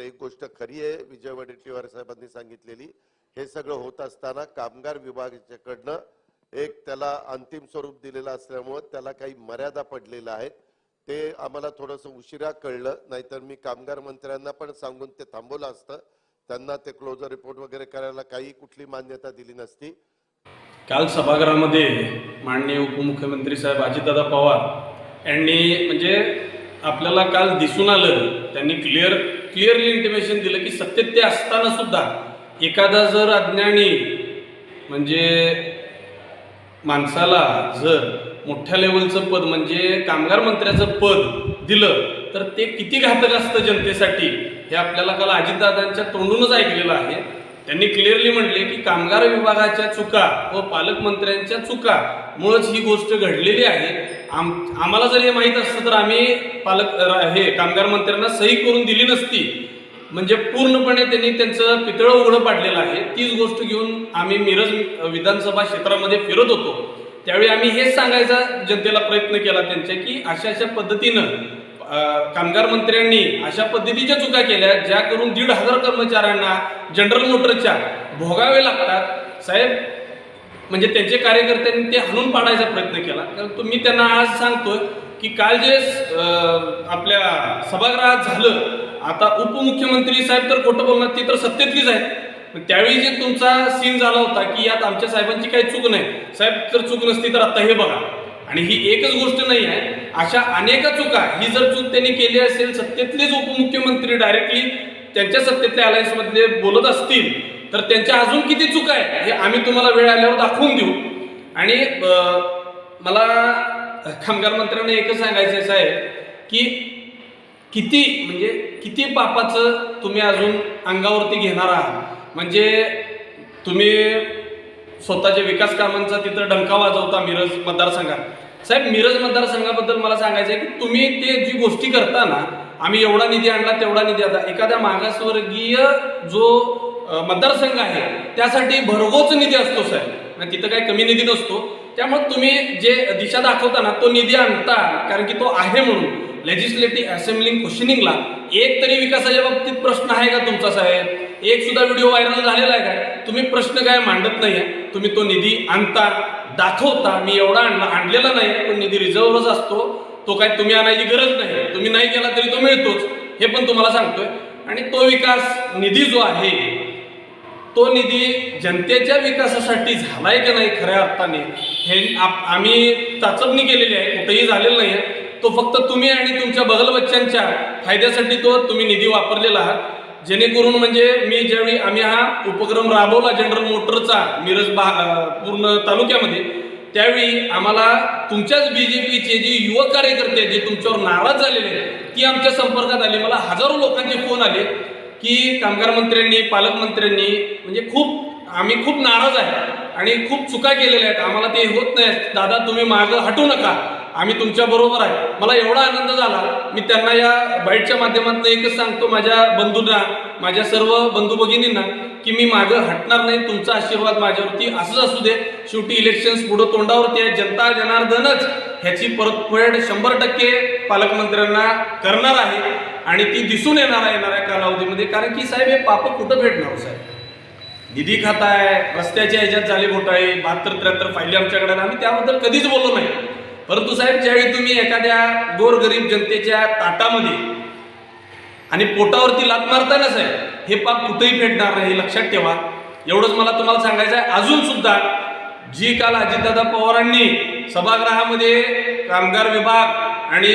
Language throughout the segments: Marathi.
एक गोष्ट खरी आहे विजय वडेट्टीवार साहेबांनी सांगितलेली. हे सगळं होत असताना कामगार विभागाच्याकडनं एक त्याला अंतिम स्वरूप दिलेलं असल्यामुळं त्याला काही मर्यादा पडलेल्या आहेत. ते आम्हाला थोडंसं उशिरा कळलं नाहीतर मी कामगार मंत्र्यांना पण सांगून ते थांबवलं असतं. त्यांना ते क्लोजर रिपोर्ट वगैरे करायला काही कुठली मान्यता दिली नसती. काल सभागृहामध्ये माननीय उपमुख्यमंत्री साहेब अजितदादा पवार यांनी म्हणजे आपल्याला काल दिसून आलं त्यांनी क्लिअर क्लिअरली इंटिमेशन दिलं की सत्तेत ते असताना सुद्धा एखादा जर अज्ञानी म्हणजे माणसाला जर मोठ्या लेवलचं पद म्हणजे कामगार मंत्र्याचं पद दिलं तर ते किती घातक असतं जनतेसाठी हे आपल्याला काल अजितदादांच्या तोंडूनच ऐकलेलं आहे. त्यांनी क्लिअरली म्हटले की कामगार विभागाच्या चुका व पालकमंत्र्यांच्या चुका मुळेच ही गोष्ट घडलेली आहे. आम आम्हाला जर हे माहीत असतं तर आम्ही पालक हे कामगार मंत्र्यांना सही करून दिली नसती. म्हणजे पूर्णपणे त्यांनी त्यांचं पितळं उघडं पाडलेलं आहे. तीच गोष्ट घेऊन आम्ही मिरज विधानसभा क्षेत्रामध्ये फिरत होतो. त्यावेळी आम्ही हेच सांगायचा जनतेला प्रयत्न केला त्यांच्या की अशा अशा पद्धतीनं कामगार मंत्र्यांनी अशा पद्धतीच्या चुका केल्या ज्या करून दीड हजार कर्मचाऱ्यांना जनरल मोटरच्या भोगावे लागतात. साहेब म्हणजे त्यांचे कार्यकर्त्यांनी ते हाणून पाडायचा प्रयत्न केला. कारण तो मी त्यांना आज सांगतोय की काल जे आपल्या सभागृहात झालं आता उपमुख्यमंत्री साहेब तर खोटं बोलणार ती तर सत्तेतलीच आहेत. पण त्यावेळी जे तुमचा सीन झाला होता की यात आमच्या साहेबांची काही चूक नाही. साहेब जर चूक नसती तर आता हे बघा. आणि ही एकच गोष्ट नाही आहे अशा अनेका चुका ही जर चूक त्यांनी केली असेल सत्तेतलेच उपमुख्यमंत्री डायरेक्टली त्यांच्या सत्तेतल्या alliance बोलत असतील तर त्यांच्या अजून किती चुका आहे हे आम्ही तुम्हाला वेळ आल्यावर दाखवून देऊ. आणि मला कामगार मंत्र्यांना एकच सांगायचं आहे साहेब की किती म्हणजे किती पापाचं तुम्ही अजून अंगावरती घेणार आहात? म्हणजे तुम्ही स्वतःच्या विकास कामांचा तिथं डंका वाजवता मिरज मतदारसंघात. साहेब मिरज मतदारसंघाबद्दल मला सांगायचं आहे की तुम्ही ते जी गोष्टी करता ना आम्ही एवढा निधी आणला तेवढा निधी आता एखाद्या मागासवर्गीय जो मतदारसंघ आहे. त्यासाठी भरघोच निधी असतो साहेब. तिथं काही कमी निधी नसतो. त्यामुळे तुम्ही जे दिशा दाखवता ना तो निधी आणता. कारण की तो आहे म्हणून. लेजिस्लेटिव्ह असेंब्लिंग क्वेश्चनिंगला एक तरी विकासाच्या बाबतीत प्रश्न आहे का तुमचा साहेब? एक सुद्धा व्हिडिओ व्हायरल झालेला आहे का? तुम्ही प्रश्न काय मांडत नाहीये तुम्ही तो निधी आणता दाखवता. मी एवढा आणला आणलेला नाही पण निधी रिझर्वच असतो. तो काय तुम्ही आणायची गरज नाही. तुम्ही नाही केला तरी तो मिळतोच. हे पण तुम्हाला सांगतोय. आणि तो विकास निधी जो आहे तो निधी जनतेच्या विकासासाठी झालाय का नाही खऱ्या अर्थाने हे आप- आम्ही चाचपणी केलेली आहे कुठेही झालेलं नाही आहे तो फक्त तुम्ही आणि तुमच्या बगल बच्चांच्या फायद्यासाठी तो तुम्ही निधी वापरलेला आहात. जेणेकरून म्हणजे मी ज्यावेळी आम्ही हा उपक्रम राबवला जनरल मोटरचा मिरज बा पूर्ण तालुक्यामध्ये त्यावेळी आम्हाला तुमच्याच बी जे युवक कार्यकर्ते आहेत, जे तुमच्यावर नाराज झालेले आहेत ती आमच्या संपर्कात आले. मला हजारो लोकांचे फोन आले. की कामगार मंत्र्यांनी पालकमंत्र्यांनी म्हणजे खूप आम्ही खूप नाराज आहे आणि खूप चुका केलेल्या आहेत. आम्हाला ते होत नाही दादा तुम्ही मागं हटू नका. आम्ही तुमच्या बरोबर आहे. मला एवढा आनंद झाला. मी त्यांना या बाईटच्या माध्यमातून एकच सांगतो माझ्या बंधूंना माझ्या सर्व बंधू भगिनींना की मी मागं हटणार नाही. तुमचा आशीर्वाद माझ्यावरती असंच असू दे. शेवटी इलेक्शन्स पुढं तोंडावरती आहे जनता जनार्दनच ह्याची परतफेड शंभर टक्के पालकमंत्र्यांना करणार आहे. आणि ती दिसून येणार आहे येणाऱ्या कालावधीमध्ये. कारण की साहेब हे पाप कुठं भेटणार हो साहेब? निधी खाता आहे रस्त्याच्या ह्याच्यात झाले घोटाळे बहात्तर त्र्याहत्तर फायली आमच्याकडे. आम्ही त्याबद्दल कधीच बोललो नाही. परंतु साहेब ज्यावेळी तुम्ही एखाद्या गोरगरीब जनतेच्या ताटामध्ये आणि पोटावरती लात मारताना साहेब हे पाप कुठेही फेडणार नाही हे लक्षात ठेवा. एवढंच मला तुम्हाला सांगायचं आहे. अजून सुद्धा जी काल अजितदादा पवारांनी सभागृहामध्ये कामगार विभाग आणि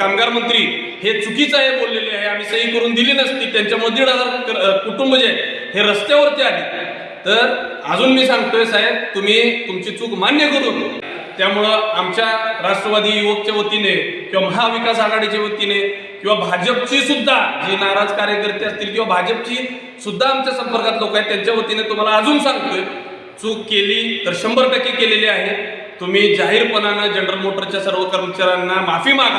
कामगार मंत्री हे चुकीचं आहे बोललेले आहे आम्ही सही करून दिली नसती त्यांच्यामुळे दीड हजार कुटुंब जे आहे, हे रस्त्यावरती आले. तर अजून मी सांगतोय साहेब तुम्ही तुमची चूक मान्य करून त्यामुळं आमच्या राष्ट्रवादी युवकच्या वतीने किंवा महाविकास आघाडीच्या वतीने किंवा भाजपची सुद्धा जे नाराज कार्यकर्ते असतील किंवा भाजपची सुद्धा आमच्या संपर्कात लोक आहेत त्यांच्या वतीने तुम्हाला अजून सांगतोय चूक केली तर शंभर टक्के केलेली आहे. तुम्ही जाहीरपणानं जनरल मोटरच्या सर्व कर्मचाऱ्यांना माफी मागा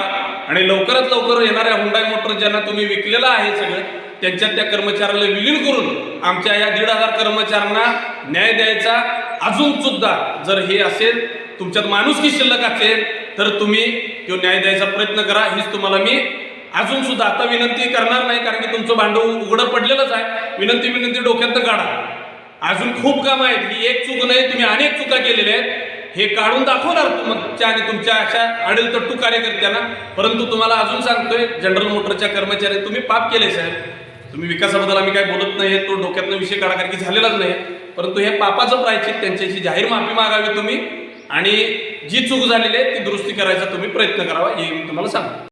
आणि लवकरात लवकर येणाऱ्या हुंडाई मोटर ज्यांना तुम्ही विकलेलं आहे सगळं त्यांच्यात त्या कर्मचाऱ्याला विलीन करून आमच्या या दीड हजार कर्मचाऱ्यांना न्याय द्यायचा अजून सुद्धा जर हे असेल तुमच्यात माणुसकी शिल्लक असेल तर तुम्ही तो न्याय द्यायचा प्रयत्न करा. हीच तुम्हाला मी अजून सुद्धा आता विनंती करणार नाही कारण की तुमचं भांडव उघडं पडलेलंच आहे. विनंती विनंती डोक्यात काढा. अजून खूप कामं आहेत. ही एक चूक नाही तुम्ही अनेक चुका केलेल्या आहेत. हे काढून दाखवणार तुमच्या आणि तुमच्या अशा अडेल तट्टू कार्यकर्त्यांना. परंतु तुम्हाला अजून सांगतोय जनरल मोटरच्या कर्मचारी तुम्ही पाप केले साहेब. तुम्ही विकासाबद्दल आम्ही काय बोलत नाही तो डोक्यातनं विषय काढा कारण की झालेलाच नाही. परंतु हे पापाचं प्रायचित त्यांच्याशी जाहीर माफी मागावी तुम्ही. आणि जी चूक झालेली आहे ती दुरुस्ती करायचा तुम्ही प्रयत्न करावा हे मी तुम्हाला सांगतो.